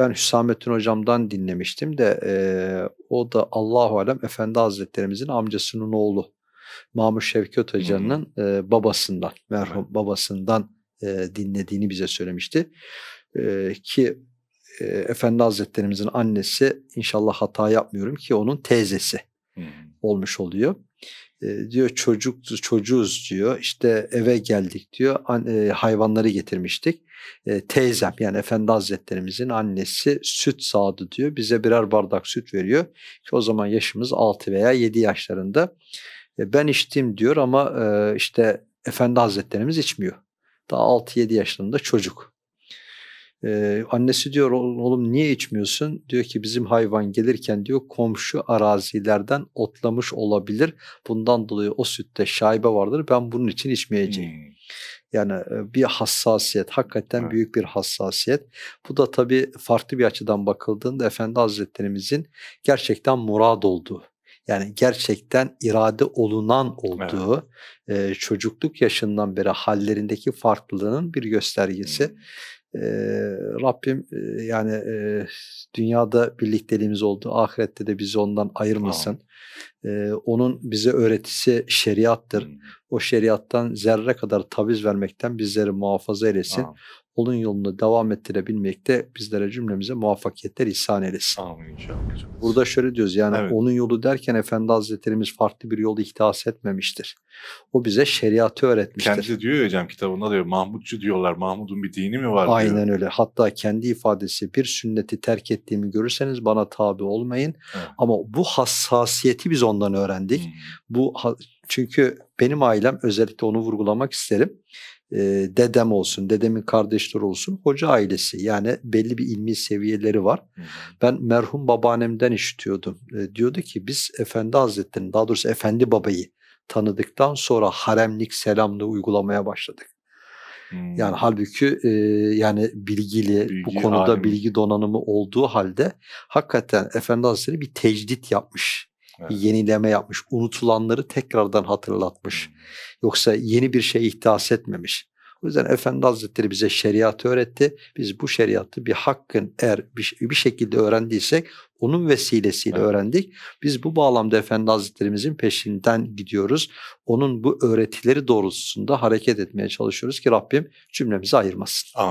ben Hüsamettin hocamdan dinlemiştim de e, o da Allahu alem Efendi Hazretlerimizin amcasının oğlu Mahmut Şevket Hoca'nın e, babasından merhum babasından e, dinlediğini bize söylemişti. E, ki e, Efendi Hazretlerimizin annesi inşallah hata yapmıyorum ki onun teyzesi. Olmuş oluyor. E, diyor çocuk çocuğuz diyor. İşte eve geldik diyor. An- e, hayvanları getirmiştik. E, teyzem yani Efendi Hazretlerimizin annesi süt sağdı diyor. Bize birer bardak süt veriyor. Ki o zaman yaşımız 6 veya 7 yaşlarında. E, ben içtim diyor ama e, işte Efendi Hazretlerimiz içmiyor. Daha 6-7 yaşlarında çocuk. Ee, annesi diyor "Oğlum- niye içmiyorsun? Diyor ki bizim hayvan gelirken diyor komşu arazilerden otlamış olabilir. Bundan dolayı o sütte şaibe vardır. Ben bunun için içmeyeceğim. Hı. Yani e, bir hassasiyet, hakikaten Evet. büyük bir hassasiyet. Bu da tabii farklı bir açıdan bakıldığında Efendi Hazretlerimizin gerçekten murad olduğu, yani gerçekten irade olunan olduğu, e, çocukluk yaşından beri hallerindeki farklılığının bir göstergesi. Hı. Rabbim e, yani e, dünyada birlikteliğimiz oldu. Ahirette de bizi ondan ayırmasın. Ee, onun bize öğretisi şeriattır. Hı. O şeriattan zerre kadar taviz vermekten bizleri muhafaza eylesin. Amin. Onun yolunu devam ettirebilmekte bizlere cümlemize muvaffakiyetler ihsan eylesin. Amin inşallah. Burada şöyle diyoruz yani Evet. onun yolu derken Efendi Hazretlerimiz farklı bir yolu ihdas etmemiştir. O bize şeriatı öğretmiştir. Kendisi diyor ya hocam kitabında diyor Mahmutçu diyorlar. Mahmud'un bir dini mi var diyor. Aynen öyle. Hatta kendi ifadesi bir sünneti terk ettiğimi görürseniz bana tabi olmayın. Evet. Ama bu hassasiyeti biz ondan öğrendik. Hı. Bu çünkü benim ailem özellikle onu vurgulamak isterim. Ee, dedem olsun, dedemin kardeşleri olsun, hoca ailesi yani belli bir ilmi seviyeleri var. Hı. Ben merhum babaannemden işitiyordum. Ee, diyordu ki biz Efendi Hazretleri'ni daha doğrusu Efendi Baba'yı tanıdıktan sonra haremlik selamlığı uygulamaya başladık. Yani halbuki e, yani bilgili, bu Bilgi, konuda alim. bilgi donanımı olduğu halde hakikaten Efendi Hazretleri bir tecdit yapmış. Evet. Yenileme yapmış. Unutulanları tekrardan hatırlatmış. Yoksa yeni bir şey ihdas etmemiş. O yüzden Efendi Hazretleri bize şeriatı öğretti. Biz bu şeriatı bir hakkın eğer bir, bir şekilde öğrendiysek onun vesilesiyle Evet. öğrendik. Biz bu bağlamda Efendi Hazretlerimizin peşinden gidiyoruz. Onun bu öğretileri doğrultusunda hareket etmeye çalışıyoruz ki Rabbim cümlemizi ayırmasın. Amin.